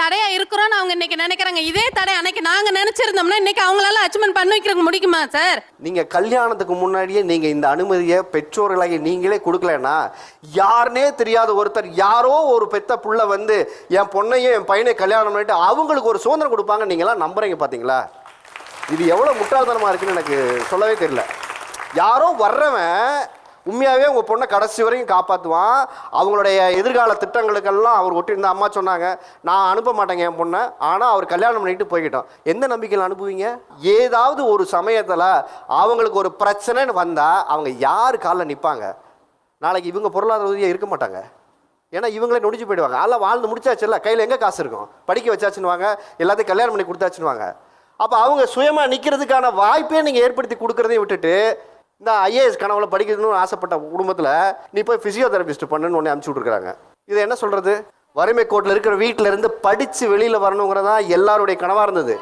தடையா இருக்கிறோம்னு அவங்க இன்னைக்கு நினைக்கிறாங்க. இதே தடை அன்னைக்கு நாங்க நினைச்சிருந்தோம்னா இன்னைக்கு அவங்களால அச்சீவ்மெண்ட் பண்ண வைக்கிறது முடிக்குமா சார் நீங்க கல்யாணத்துக்கு முன்னாடியே நீங்க இந்த அனுமதியை பெற்றோர்களாகி நீங்களே கொடுக்கலன்னா யாருனே தெரியாத ஒருத்தர் யாரோ ஒரு பெத்த புள்ள வந்து என் பொண்ணையும் என் பையனை கல்யாணம் பண்ணிட்டு அவங்களுக்கு ஒரு சுதந்திரம் கொடுப்பாங்க நீங்களாம் நம்புறீங்க பாத்தீங்களா? இது எவ்வளவு முட்டாள்தனமா இருக்குன்னு எனக்கு சொல்லவே தெரியல. யாரோ வர்றவன் உண்மையாகவே உங்கள் பொண்ணை கடைசி வரைக்கும் காப்பாற்றுவான் அவங்களுடைய எதிர்கால திட்டங்களுக்கெல்லாம் அவர் ஒட்டியிருந்த அம்மா சொன்னாங்க நான் அனுப்ப மாட்டேங்க என் பொண்ணை. ஆனால் அவர் கல்யாணம் பண்ணிட்டு போய்கிட்டோம் எந்த நம்பிக்கையில் அனுப்புவீங்க? ஏதாவது ஒரு சமயத்தில் அவங்களுக்கு ஒரு பிரச்சனைன்னு வந்தால் அவங்க யார் காலில் நிற்பாங்க நாளைக்கு இவங்க பொருளாதார உதவியாக இருக்க மாட்டாங்க. ஏன்னா இவங்களே நொடிச்சு போயிடுவாங்க. அதெல்லாம் வாழ்ந்து முடிச்சாச்சுல்ல? கையில் எங்கே காசு இருக்கும்? படிக்க வச்சாச்சுன்னுவாங்க எல்லாத்தையும் கல்யாணம் பண்ணி கொடுத்தாச்சுன்னுவாங்க. அப்போ அவங்க சுயமாக நிற்கிறதுக்கான வாய்ப்பே நீங்கள் ஏற்படுத்தி கொடுக்குறதையும் விட்டுட்டு இந்த ஐஏஎஸ் கனவுல படிக்கணும்னு ஆசைப்பட்ட குடும்பத்தில் நீ போய் ஃபிசியோதெரபிஸ்ட் பண்ணுன்னு ஒன்று அனுப்பிச்சி விட்ருக்காங்க இதை என்ன சொல்கிறது வறுமை கோட்டில் இருக்கிற வீட்டில் இருந்து படித்து வெளியில் வரணுங்கிறதா எல்லாருடைய கனவாக இருந்தது.